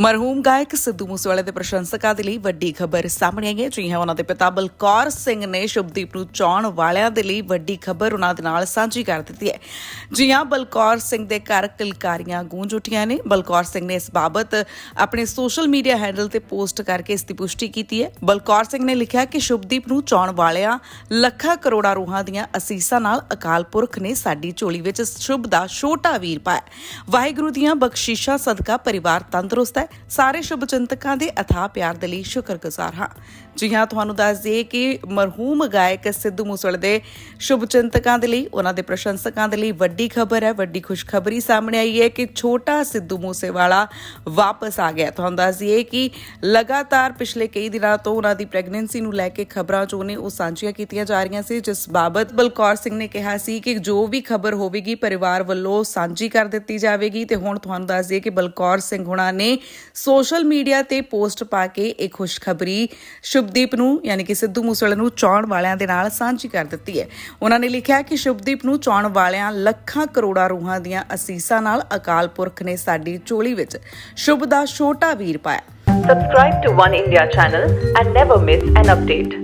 ਮਰਹੂਮ ਗਾਇਕ ਸਿੱਧੂ ਮੂਸੇਵਾਲੇ ਦੇ ਪ੍ਰਸ਼ੰਸਕਾਂ ਦੇ ਲਈ ਵੱਡੀ ਖਬਰ ਸਾਹਮਣੇ ਆਈ ਹੈ। ਜੀ ਹਾਂ, ਉਹਨਾਂ ਦੇ ਪਿਤਾ ਬਲਕੌਰ ਸਿੰਘ ਨੇ ਸ਼ੁਭਦੀਪ ਨੂੰ ਚਾਉਣ ਵਾਲਿਆਂ ਦੇ ਲਈ ਵੱਡੀ ਖਬਰ ਉਹਨਾਂ ਦੇ ਨਾਲ ਸਾਂਝੀ ਕਰ ਦਿੱਤੀ ਹੈ। ਜੀ ਹਾਂ, ਬਲਕੌਰ ਸਿੰਘ ਦੇ ਘਰ ਕਿਲਕਾਰੀਆਂ ਗੂੰਜ ਉੱਠੀਆਂ ਨੇ। ਬਲਕੌਰ ਸਿੰਘ ਨੇ ਇਸ ਬਾਬਤ ਆਪਣੇ ਸੋਸ਼ਲ ਮੀਡੀਆ ਹੈਂਡਲ ਤੇ ਪੋਸਟ ਕਰਕੇ ਇਸ ਦੀ ਪੁਸ਼ਟੀ ਕੀਤੀ ਹੈ। ਬਲਕੌਰ ਸਿੰਘ ਨੇ ਲਿਖਿਆ ਕਿ ਸ਼ੁਭਦੀਪ ਨੂੰ ਚਾਉਣ ਵਾਲਿਆਂ ਲੱਖਾਂ ਕਰੋੜਾਂ ਰੂਹਾਂ ਦੀਆਂ ਅਸੀਸਾਂ ਨਾਲ ਅਕਾਲ ਪੁਰਖ ਨੇ ਸਾਡੀ ਝੋਲੀ ਵਿੱਚ ਸ਼ੁਭ ਦਾ ਛੋਟਾ ਵੀਰ ਪਾਇਆ। ਵਾਹਿਗੁਰੂ ਦੀਆਂ ਬਖਸ਼ਿਸ਼ਾਂ ਸਦਕਾ ਪਰਿਵਾਰ ਤੰਦਰੁਸਤ ਹੈ। ਸਾਰੇ ਸ਼ੁਭਚਿੰਤਕਾਂ ਦੇ ਅਥਾਹ ਪਿਆਰ ਦੇ ਲਈ ਸ਼ੁਕਰਗੁਜ਼ਾਰ ਹਾਂ। ਜੀ ਹਾਂ, ਤੁਹਾਨੂੰ ਦੱਸ ਦਈਏ ਕਿ ਮਰਹੂਮ ਗਾਇਕ ਸਿੱਧੂ ਮੂਸੇਵਾਲੇ ਦੇ ਸ਼ੁਭ ਚਿੰਤਕਾਂ ਦੇ ਲਈ, ਉਹਨਾਂ ਦੇ ਪ੍ਰਸ਼ੰਸਕਾਂ ਦੇ ਲਈ ਵੱਡੀ ਖਬਰ ਹੈ, ਵੱਡੀ ਖੁਸ਼ਖਬਰੀ ਸਾਹਮਣੇ ਆਈ ਹੈ ਕਿ ਛੋਟਾ ਸਿੱਧੂ ਮੂਸੇਵਾਲਾ ਵਾਪਸ ਆ ਗਿਆ। ਤੁਹਾਨੂੰ ਦੱਸ ਦਈਏ ਕਿ ਲਗਾਤਾਰ ਪਿਛਲੇ ਕਈ ਦਿਨਾਂ ਤੋਂ ਉਹਨਾਂ ਦੀ ਪ੍ਰੈਗਨੈਂਸੀ ਨੂੰ ਲੈ ਕੇ ਖਬਰਾਂ ਜੋ ਨੇ ਉਹ ਸਾਂਝੀਆਂ ਕੀਤੀਆਂ ਜਾ ਰਹੀਆਂ ਸੀ, ਜਿਸ ਬਾਬਤ ਬਲਕੌਰ ਸਿੰਘ ਨੇ ਕਿਹਾ ਸੀ ਕਿ ਜੋ ਵੀ ਖਬਰ ਹੋਵੇਗੀ, ਪਰਿਵਾਰ ਵੱਲੋਂ ਸਾਂਝੀ ਕਰ ਦਿੱਤੀ ਜਾਵੇਗੀ। ਤੇ ਹੁਣ ਤੁਹਾਨੂੰ ਦੱਸ ਦਈਏ ਕਿ ਬਲਕੌਰ ਸਿੰਘ ਹੁਣਾਂ ਨੇ ਸੋਸ਼ਲ ਮੀਡੀਆ ਤੇ ਪੋਸਟ ਪਾ ਕੇ ਇੱਕ ਖੁਸ਼ਖਬਰੀ ਸ਼ੁਭਦੀਪ ਨੂੰ, ਯਾਨੀ ਕਿ ਸਿੱਧੂ ਮੂਸੇਵਾਲੇ ਨੂੰ ਚਾਉਣ ਵਾਲਿਆਂ ਦੇ ਨਾਲ ਸਾਂਝੀ ਕਰ ਦਿੱਤੀ ਹੈ ਉਹਨਾਂ ਨੇ ਲਿਖਿਆ ਕਿ ਸ਼ੁਭਦੀਪ ਨੂੰ ਚਾਉਣ ਵਾਲਿਆਂ ਲੱਖਾਂ ਕਰੋੜਾਂ ਰੂਹਾਂ ਦੀਆਂ ਅਸੀਸਾਂ ਨਾਲ ਅਕਾਲ ਪੁਰਖ ਨੇ ਸਾਡੀ ਚੋਲੀ ਵਿੱਚ ਸ਼ੁਭ ਦਾ ਛੋਟਾ ਵੀਰ ਪਾਇਆ Subscribe to One India channel and never miss an update.